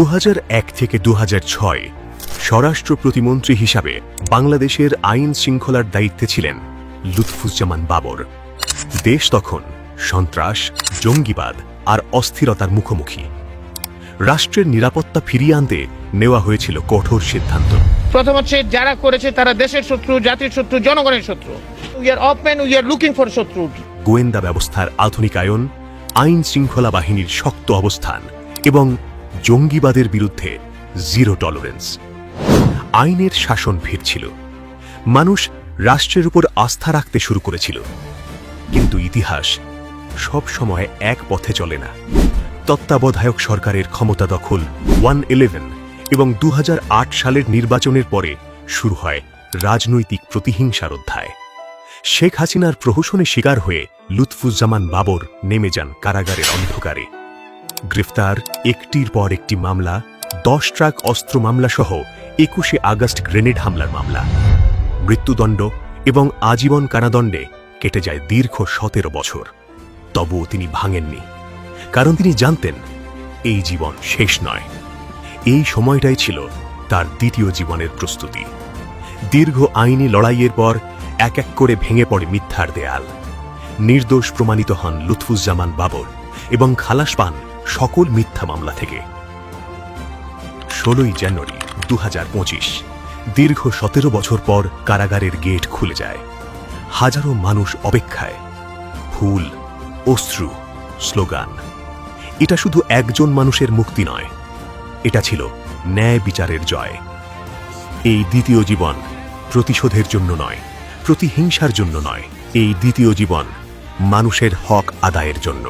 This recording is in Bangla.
দু হাজার এক থেকে দু স্বরাষ্ট্র প্রতিমন্ত্রী হিসাবে বাংলাদেশের আইন শৃঙ্খলার দায়িত্বে ছিলেন লুৎফুজ্জামান বাবর। দেশ তখন সন্ত্রাস জঙ্গিবাদ আর অস্থিরতার মুখোমুখি। রাষ্ট্রের নিরাপত্তা ফিরিয়ে আনতে নেওয়া হয়েছিল কঠোর সিদ্ধান্ত। প্রথম হচ্ছে যারা করেছে তারা দেশের শত্রু জাতির শত্রু জনগণের শত্রু। We are open we are looking for শত্রু। গোয়েন্দা ব্যবস্থার আধুনিকায়ন আইন শৃঙ্খলা বাহিনীর শক্ত অবস্থান এবং জঙ্গিবাদের বিরুদ্ধে জিরো টলারেন্স। আইনের শাসন ফিরছিল মানুষ রাষ্ট্রের উপর আস্থা রাখতে শুরু করেছিল। কিন্তু ইতিহাস সব সময় এক পথে চলে না। তত্ত্বাবধায়ক সরকারের ক্ষমতা দখল ওয়ান ইলেভেন এবং দু হাজার আট সালের নির্বাচনের পরে শুরু হয় রাজনৈতিক প্রতিহিংসার অধ্যায়। শেখ হাসিনার প্রহসনে শিকার হয়ে লুৎফুজ্জামান বাবর নেমে যান কারাগারের অন্ধকারে। গ্রেফতার, একটির পর একটি মামলা, দশ ট্রাক অস্ত্র মামলা সহ একুশে আগস্ট গ্রেনেড হামলার মামলা। মৃত্যুদণ্ড এবং আজীবন কারাদণ্ডে কেটে যায় দীর্ঘ সতেরো বছর। তবুও তিনি ভাঙেননি। কারণ তিনি জানতেন, এই জীবন শেষ নয়। এই সময়টাই ছিল তার দ্বিতীয় জীবনের প্রস্তুতি। দীর্ঘ আইনি লড়াইয়ের পর এক এক করে ভেঙে পড়ে মিথ্যার দেয়াল। নির্দোষ প্রমাণিত হন লুৎফুজ্জামান বাবর। এবং খালাস পান সকল মিথ্যা মামলা থেকে। ষোলোই জানুয়ারি দু হাজার পঁচিশ, দীর্ঘ সতেরো বছর পর কারাগারের গেট খুলে যায়। হাজারো মানুষ অপেক্ষায়। ফুল অশ্রু, স্লোগান। এটা শুধু একজন মানুষের মুক্তি নয়, এটা ছিল ন্যায় বিচারের জয়। এই দ্বিতীয় জীবন প্রতিশোধের জন্য নয়, প্রতিহিংসার জন্য নয়, এই দ্বিতীয় জীবন মানুষের হক আদায়ের জন্য।